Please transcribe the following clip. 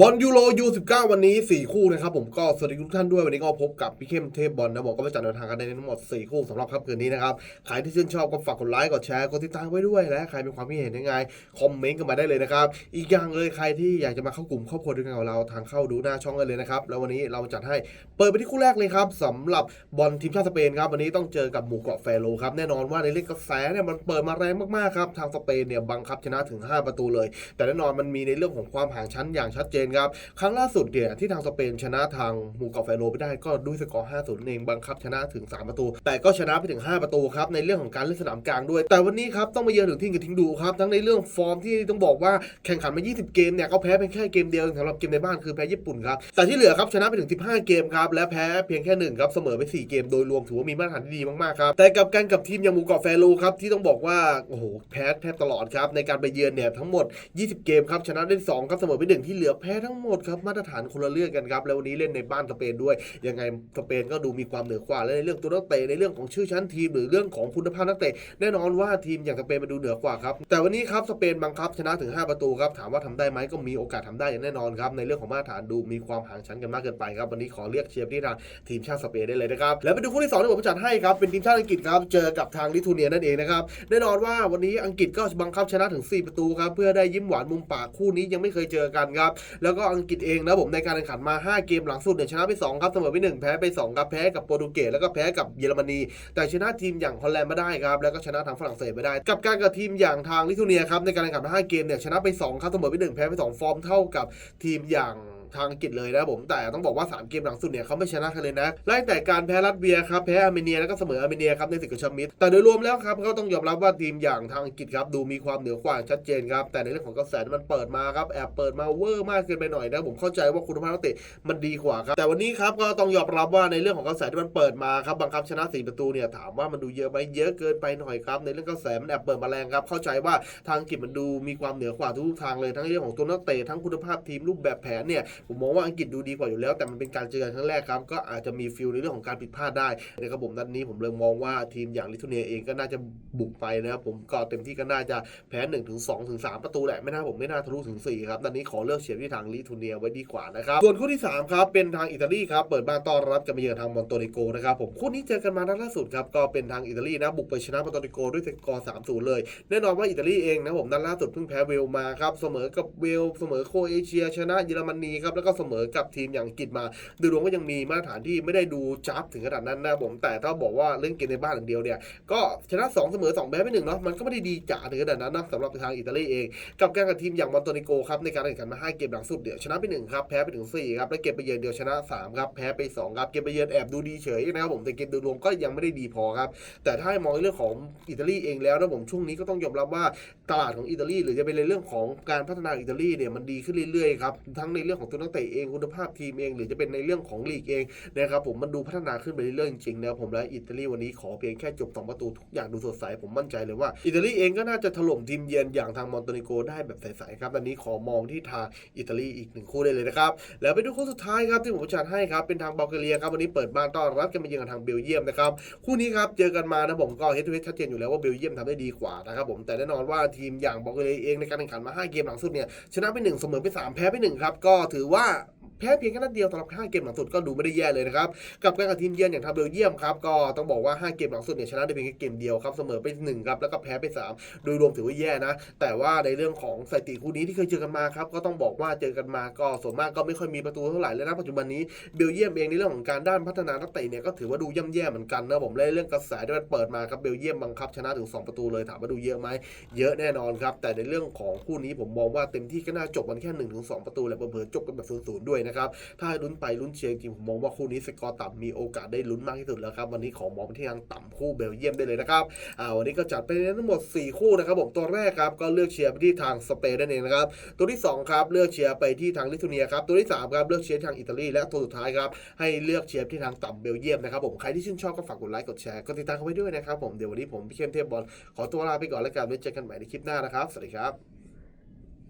บอลยูโรยู19 วันนี้ 4 คู่นะครับผมก็สวัสดีทุกท่านด้วยวันนี้ก็พบกับพี่เข้มเทพบอลนะผมก็มาจัดแนวทางกันในทั้งหมด 4 คู่สำหรับค่ำคืนนี้นะครับใครที่ชื่นชอบก็ฝากกดไลค์กดแชร์กดติดตามไว้ด้วยและใครมีความคิดเห็นยังไงคอมเมนต์กันมาได้เลยนะครับอีกอย่างเลยใครที่อยากจะมาเข้ากลุ่มครอบครัวด้วยกันกับเราทางเข้าดูหน้าช่องกันเลยนะครับแล้ววันนี้เราจัดให้เปิดไปที่คู่แรกเลยครับสำหรับบอลทีมชาติสเปนครับวันนี้ต้องเจอกับหมู่เกาะแฟโรครับแน่นอนว่าในเรื่องกระแสเนี่ยมันเปิดมาแรงมากๆครับทางสเปนเนี่ยบังคับชนะถึง 5 ประตูเลย แต่แน่นอนมันมีในเรื่องของความห่างชั้นอย่างชัดเจนครับ ครั้งล่าสุดเนี่ยที่ทางสเปนชนะทางหมู่เกาะแฟโรไปได้ก็ด้วยสกอร์ 5-0 เองบังคับชนะถึง 3 ประตู แต่ก็ชนะไปถึง 5 ประตูครับในเรื่องของการเล่นสนามกลางด้วย แต่วันนี้ครับต้องมาเยือนถึงที่กับทิ้งดูครับทั้งในเรื่องฟอร์มที่ต้องบอกว่าแข่งขันมา 20 เกมเนี่ยก็แพ้เพียงแค่เกมเดียวสำหรับเกมในบ้านคือแพ้ญี่ปุ่นครับแต่ที่เหลือครับชนะไปถึง 15 เกมครับและแพ้เพียงแค่หนึ่งครับเสมอไป 4 เกมโดยรวมถือว่ามีมาตรฐานที่ดีมากๆครับแต่กับการกับทีมอย่างหมู่เกาะแฟโรครับที่ต้องบอกว่าโอ้โหแพ้แทบตลอดครับในการไปเยือนเนี่ยทั้งหมด 20 เกมครับชนะได้2ครับเสมอไปหนึ่งที่เหลือแพ้ทั้งหมดครับมาตรฐานคนละเรื่องกันครับแล้ววันนี้เล่นในบ้านสเปนด้วยยังไงสเปนก็ดูมีความเหนือกว่าและในเรื่องตัวนักเตะในเรื่องของชื่อชั้นทีมหรือเรื่องของคุณภาพนักเตะแน่นอนว่าทีมอย่างสเปนมันดูเหนือกว่าครับแต่วันนี้ครับสเปนบังคับชนะถึง 5 ประตูครับถามว่าทำได้ไหมก็มีโอกาสทำได้อย่างแน่นอนครับในเรื่องของมาตรฐานดูมีความห่างชั้นกันมากเกินไปครับวันนี้ขอเรียกเชียร์ที่ทางทีมชาติสเปนได้เลยนะครับแล้วไปดูคู่ที่สองที่ผมจัดให้ครับเป็นทีมชาติอังกฤษครับเจอกับทางลิทัวเนียนั่นเองนะครับแน่นอนว่าวันนี้อังกฤษก็บังคับชนะถึง 4 ประตูครับเพื่อได้ยิ้มหวานมุมปากคู่นี้ยังไม่เคยเจอกันครับแล้วก็อังกฤษเองนะผมในการแข่งขันมา 5 เกมหลังสุดเนี่ยชนะไป2ครับเสมอไป1แพ้ไป2ครับแพ้กับโปรตุเกสแล้วก็แพ้กับเยอรมนี แต่ชนะทีมอย่างฮอลแลนด์มาได้ครับแล้วก็ชนะทางฝรั่งเศสไม่ได้ กับการกับทีมอย่างทางลิทัวเนียครับในการแข่งขันมา5เกมเนี่ยชนะไป2ครับเสมอไป1แพ้ไป2ฟอร์มเท่ากับทีมอย่าง ทางอังกฤษเลยนะผมแต่ต้องบอกว่า 3 เกมหลังสุดเนี่ยเขาไม่ชนะกันเลยนะไล่แต่การแพ้รัสเซียครับแพ้อาร์เมเนียแล้วก็เสมออาร์เมเนียครับในศึกกับชามิดแต่โดยรวมแล้วครับก็ต้องยอมรับว่าทีมอย่างทางอังกฤษครับดูมีความเหนือกว่าชัดเจนครับแต่ในเรื่องของกระแสมันเปิดมาครับแอบเปิดมาเวอร์มากเกินไปหน่อยนะผมเข้าใจว่าคุณภาพนักเตะมันดีกว่าครับแต่วันนี้ครับก็ต้องยอมรับว่าในเรื่องของกระแสที่มันเปิดมาครับบังคับชนะ4ประตูเนี่ยถามว่ามันดูเยอะไหมเยอะเกินไปหน่อยครับในเรื่องกระแสมันแอบเปิดมาแรงครับเข้าใจว่าทางอังกฤษมันดูมีความเหนือกว่าทุกทางเลยทั้งเรื่องของตัวนักเตะทั้งคุณภาพทีมรูปแบบแผนเนี่ยผมมองว่าอังกฤษดูดีกว่าอยู่แล้ว แต่มันเป็นการเจอกันครั้งแรกครับ ก็อาจจะมีฟิลในเรื่องของการผิดพลาดได้นะครับผมนัดนี้ผมเลยมองว่าทีมอย่างลิทัวเนียเองก็น่าจะบุกไปนะครับผมก็เต็มที่ก็น่าจะแพ้1ถึง2ถึง3ประตูแหละไม่น่าผมไม่น่าทะลุถึง4ครับนัดนี้ขอเลือกเชียร์ที่ทางลิทัวเนียไว้ดีกว่านะครับส่วนคู่ที่สามครับเป็นทางอิตาลีครับเปิดบ้านต้อนรับจะมาเยือนทางมอนโตนิโกนะครับผมคู่นี้เจอกันมานัดล่าสุดครับก็เป็นทางอิตาลีนะบุกไปชนะมอนโตนิโกด้วยสกอร์3-0เลย แน่นอนว่าอิตาลีเองนะผมนัดล่าสุดเพิ่งแพ้เวลมาครับเสมอกับเวลเสมอโคเอเชีย ชนะเยอรมนีครับแล้วก็เสมอกับทีมอย่างอังกฤษมาดยรวมก็ยังมีมาตรฐานที่ไม่ได้ดูจับถึงขนาดนั้นนะผมแต่ถ้าบอกว่าเล่นเกมในบ้านอย่างเดียวเนี่ยก็ชนะ2เสมอ2แพ้ไปหนึ่งเนาะมันก็ไม่ได้ดีจ๋าถึงขนาดนั้นนะสำหรับทางอิตาลีเองกับการกับทีมอย่างมอนโตนิโกครับในการแข่งขันมา5เกมหลังสุดเดี๋ยวชนะไป1ครับแพ้ไปถึง4ครับและเกมไปเยือนเดียวชนะ3ครับแพ้ไป2ครับเกมไปเยือนแอบดูดีเฉยนะครับผมแต่เกมโดยรวมก็ยังไม่ได้ดีพอครับแต่ถ้ามองในเรื่องของอิตาลีเองแล้วนะผมช่วงนี้ก็ต้องยอมรับว่าตลาดของอิตาลีหรือจะเป็นในเรื่องของการพัฒนาอิตาลีเนี่ยมันดีขึ้นเรื่อยๆครับทั้งในเรื่องของตัวนักเตะเองคุณภาพทีมเอง หรือจะเป็นในเรื่องของลีกเองนะครับผมมันดูพัฒนาขึ้นไปเรื่อยๆจริงๆนะครับผมและอิตาลีวันนี้ขอเพียงแค่จบสองประตูทุกอย่างดูสดใสผมมั่นใจเลยว่าอิตาลีเองก็น่าจะถล่มทีมเยือนอย่างทางมอนโตนิโกได้แบบใสๆครับตอนนี้ขอมองที่ทางอิตาลีอีกหนึ่งคู่ได้เลยนะครับแล้วไปดูคู่สุดท้ายครับที่ผมจัดให้ครับเป็นทางบัลแกเรียครับวันนี้เปิดบ้านต้อนรับกันมาเยือนทางเบลเยียมนะครับคู่นี้ครับเจอกันมานะผมก็เฮดทูเฮดชัดเจนอยู่แล้วว่าเบลเยียมทำได้ดีกว่านะครับผมแต่แน่นอนว่าทีมอย่างบอกเลยเองในการแข่งขันมา 5 เกมหลังสุดเนี่ยชนะไป1เสมอไป3แพ้ไป1ครับก็ถือถือว่า พ้เพียงแค่นัดเดียวสำหรับ 5 เกมหลังสุดก็ดูไม่ได้แย่เลยนะครับกับการกับทีมเยือนอย่างทาเบลเยียมครับก็ต้องบอกว่า 5 เกมหลังสุดเนี่ยชนะได้เพียงแค่เกมเดียวครับเสมอไป1ครับแล้วก็แพ้ไป 3 โดยรวมถือว่าแย่นะ แต่ว่าในเรื่องของสถิติคู่นี้ที่เคยเจอกันมาครับก็ต้องบอกว่าเจอกันมาก็ส่วนมากก็ไม่ค่อยมีประตูเท่าไหร่เลยนะปัจจุบันนี้เบลเยียมเองในเรื่องของการด้านพัฒนานักเตะเนี่ยก็ถือว่าดูย่ำแย่เหมือนกันนะผมและเรื่องกระแสที่มันเปิดมาครับเบลเยียมบังคับชนะถึง 2 ประตูเลยถามว่าดูเยอะไหมเยอะแน่นอนครับแต่ในเรื่องของคู่นี้ผมมองว่าเต็มที่ก็น่าจบกันแค่1นถึงสประตูแหละเผลอๆจบกันแบบศูนย์ๆด้วยนะครับ ถ้าให้ลุ้นไปลุ้นเชียร์จริงผมมองว่าคู่นี้สกอร์ต่ำมีโอกาสได้ลุ้นมากที่สุดแล้วครับ วันนี้ขอมองไปที่ทางต่ำคู่เบลเยียมได้เลยนะครับอ่าวันนี้ก็จัดไปทั้งหมด 4 คู่นะครับผมตัวแรกครับก็เลือกเชียร์ไปที่ทางสเปนนั่นเองนะครับตัวที่สองครับเลือกเชียร์ไปที่ทางลิทัวเนียครับตัวที่สามครับเลือกเชียร์ทางอิตาลีและตัวสุดท้ายครับให้เลือกเชียร์ที่ทางต่ำเบลเยียมนะครับผมใครที่ชื่นชอบก็ฝากกดไลค์กดแชร์กดติดตามเขาไว้ด้วยนะครับผมเดี๋ยววันนี้ผมพี่เข้มเทพบอลขอตัวลาไปก่อนแล้วกันไว้เจอกันใหม่ในคลิปหน้านะครับสวัสดีครับ